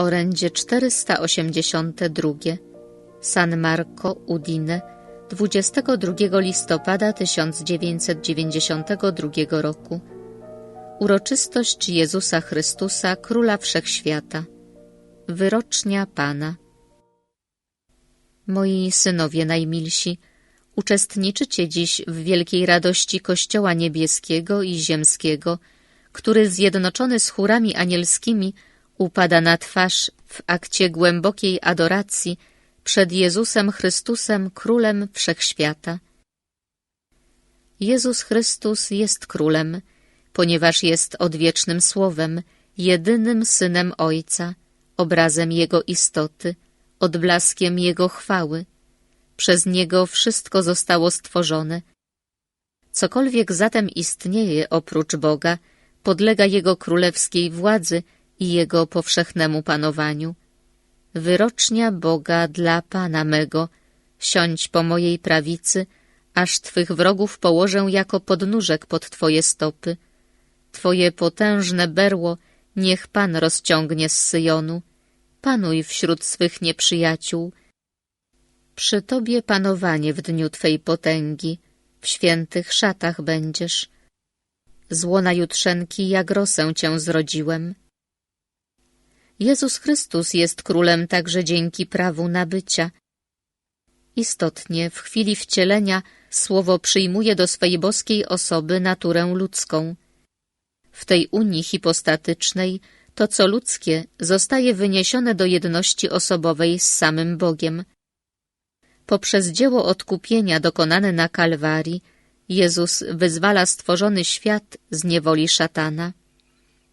Orędzie 482 San Marco, Udine 22 listopada 1992 roku. Uroczystość Jezusa Chrystusa, Króla Wszechświata. Wyrocznia Pana. Moi synowie najmilsi, uczestniczycie dziś w wielkiej radości Kościoła Niebieskiego i Ziemskiego, który zjednoczony z chórami anielskimi upada na twarz w akcie głębokiej adoracji przed Jezusem Chrystusem, Królem Wszechświata. Jezus Chrystus jest Królem, ponieważ jest odwiecznym Słowem, jedynym Synem Ojca, obrazem Jego istoty, odblaskiem Jego chwały. Przez Niego wszystko zostało stworzone. Cokolwiek zatem istnieje oprócz Boga, podlega Jego królewskiej władzy i Jego powszechnemu panowaniu. Wyrocznia Boga dla Pana mego, siądź po mojej prawicy, aż Twych wrogów położę jako podnóżek pod Twoje stopy. Twoje potężne berło niech Pan rozciągnie z Syjonu. Panuj wśród swych nieprzyjaciół. Przy Tobie panowanie w dniu Twej potęgi, w świętych szatach będziesz. Z łona jutrzenki jak rosę Cię zrodziłem. Jezus Chrystus jest królem także dzięki prawu nabycia. Istotnie, w chwili wcielenia słowo przyjmuje do swej boskiej osoby naturę ludzką. W tej unii hipostatycznej to, co ludzkie, zostaje wyniesione do jedności osobowej z samym Bogiem. Poprzez dzieło odkupienia dokonane na Kalwarii, Jezus wyzwala stworzony świat z niewoli szatana.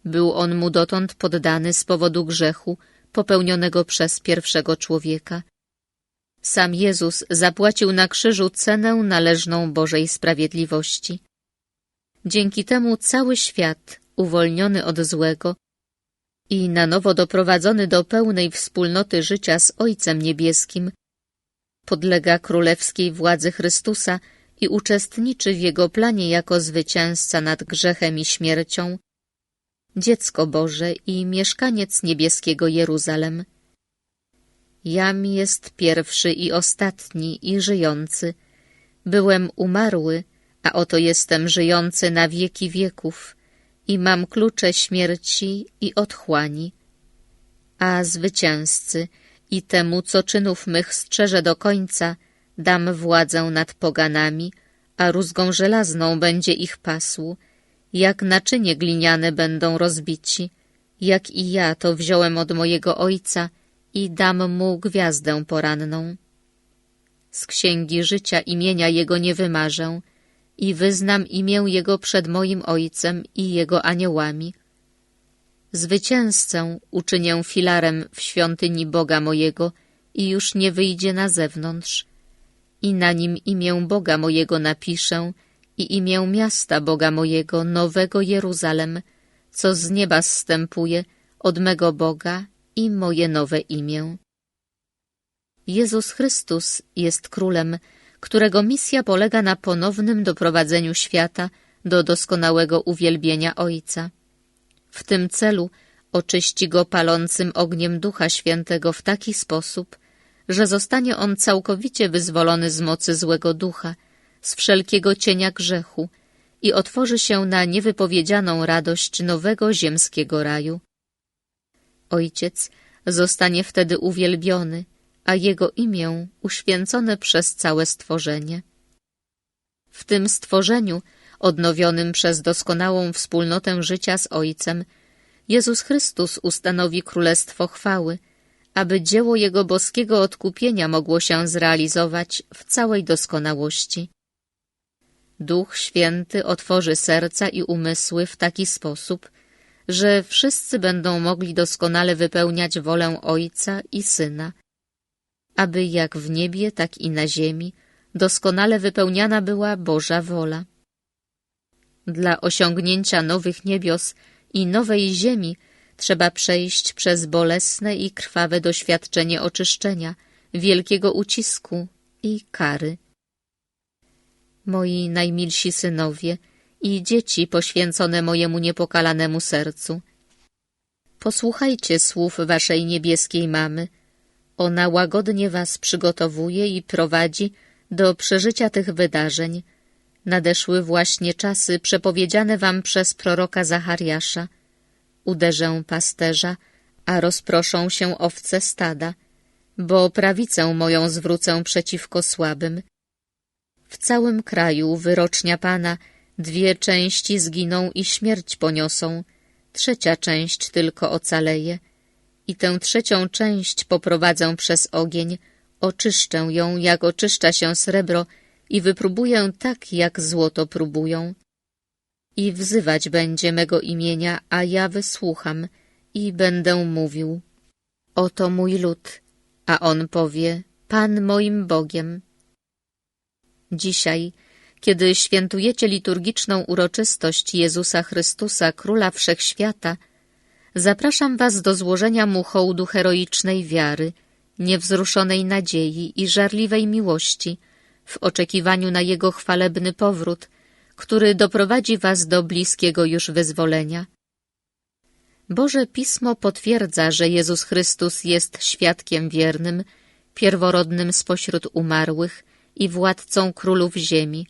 Był on mu dotąd poddany z powodu grzechu popełnionego przez pierwszego człowieka. Sam Jezus zapłacił na krzyżu cenę należną Bożej sprawiedliwości. Dzięki temu cały świat, uwolniony od złego i na nowo doprowadzony do pełnej wspólnoty życia z Ojcem Niebieskim, podlega królewskiej władzy Chrystusa i uczestniczy w Jego planie jako zwycięzca nad grzechem i śmiercią, dziecko Boże i mieszkaniec niebieskiego Jeruzalem. Jam jest pierwszy i ostatni i żyjący. Byłem umarły, a oto jestem żyjący na wieki wieków i mam klucze śmierci i otchłani. A zwycięzcy i temu, co czynów mych strzeże do końca, dam władzę nad poganami, a rózgą żelazną będzie ich pasł, jak naczynie gliniane będą rozbici, jak i ja to wziąłem od mojego ojca i dam mu gwiazdę poranną. Z księgi życia imienia jego nie wymarzę i wyznam imię jego przed moim ojcem i jego aniołami. Zwycięzcę uczynię filarem w świątyni Boga mojego i już nie wyjdzie na zewnątrz. I na nim imię Boga mojego napiszę i imię miasta Boga mojego, nowego Jeruzalem, co z nieba zstępuje od mego Boga i moje nowe imię. Jezus Chrystus jest królem, którego misja polega na ponownym doprowadzeniu świata do doskonałego uwielbienia Ojca. W tym celu oczyści go palącym ogniem Ducha Świętego w taki sposób, że zostanie on całkowicie wyzwolony z mocy złego ducha, z wszelkiego cienia grzechu i otworzy się na niewypowiedzianą radość nowego ziemskiego raju. Ojciec zostanie wtedy uwielbiony, a Jego imię uświęcone przez całe stworzenie. W tym stworzeniu, odnowionym przez doskonałą wspólnotę życia z Ojcem, Jezus Chrystus ustanowi Królestwo Chwały, aby dzieło Jego boskiego odkupienia mogło się zrealizować w całej doskonałości. Duch Święty otworzy serca i umysły w taki sposób, że wszyscy będą mogli doskonale wypełniać wolę Ojca i Syna, aby jak w niebie, tak i na ziemi doskonale wypełniana była Boża wola. Dla osiągnięcia nowych niebios i nowej ziemi trzeba przejść przez bolesne i krwawe doświadczenie oczyszczenia, wielkiego ucisku i kary moi najmilsi synowie i dzieci poświęcone mojemu niepokalanemu sercu. Posłuchajcie słów waszej niebieskiej mamy. Ona łagodnie was przygotowuje i prowadzi do przeżycia tych wydarzeń. Nadeszły właśnie czasy przepowiedziane wam przez proroka Zachariasza. Uderzę pasterza, a rozproszą się owce stada, bo prawicę moją zwrócę przeciwko słabym. W całym kraju wyrocznia Pana dwie części zginą i śmierć poniosą, trzecia część tylko ocaleje i tę trzecią część poprowadzę przez ogień, oczyszczę ją, jak oczyszcza się srebro i wypróbuję tak, jak złoto próbują. I wzywać będzie mego imienia, a ja wysłucham i będę mówił. Oto mój lud, a on powie, Pan moim Bogiem. Dzisiaj, kiedy świętujecie liturgiczną uroczystość Jezusa Chrystusa, Króla Wszechświata, zapraszam was do złożenia mu hołdu heroicznej wiary, niewzruszonej nadziei i żarliwej miłości, w oczekiwaniu na Jego chwalebny powrót, który doprowadzi was do bliskiego już wyzwolenia. Boże Pismo potwierdza, że Jezus Chrystus jest świadkiem wiernym, pierworodnym spośród umarłych i władcą królów ziemi.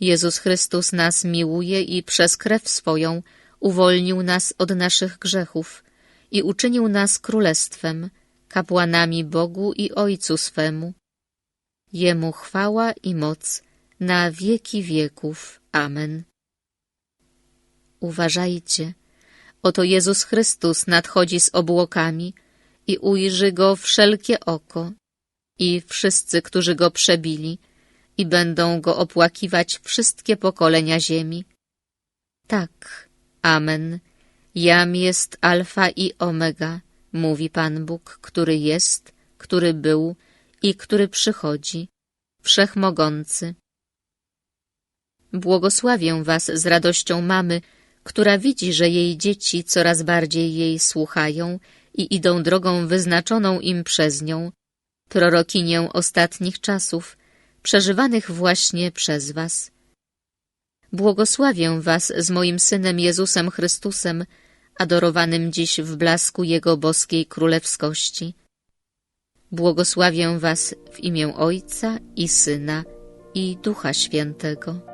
Jezus Chrystus nas miłuje i przez krew swoją uwolnił nas od naszych grzechów i uczynił nas królestwem, kapłanami Bogu i Ojcu swemu. Jemu chwała i moc na wieki wieków. Amen. Uważajcie, oto Jezus Chrystus nadchodzi z obłokami i ujrzy go wszelkie oko i wszyscy, którzy go przebili i będą go opłakiwać wszystkie pokolenia ziemi. Tak, amen. Jam jest alfa i omega, mówi Pan Bóg, który jest, który był i który przychodzi, wszechmogący. Błogosławię was z radością mamy, która widzi, że jej dzieci coraz bardziej jej słuchają i idą drogą wyznaczoną im przez nią, prorokinię ostatnich czasów, przeżywanych właśnie przez was. Błogosławię was z moim Synem Jezusem Chrystusem, adorowanym dziś w blasku Jego boskiej królewskości. Błogosławię was w imię Ojca i Syna i Ducha Świętego.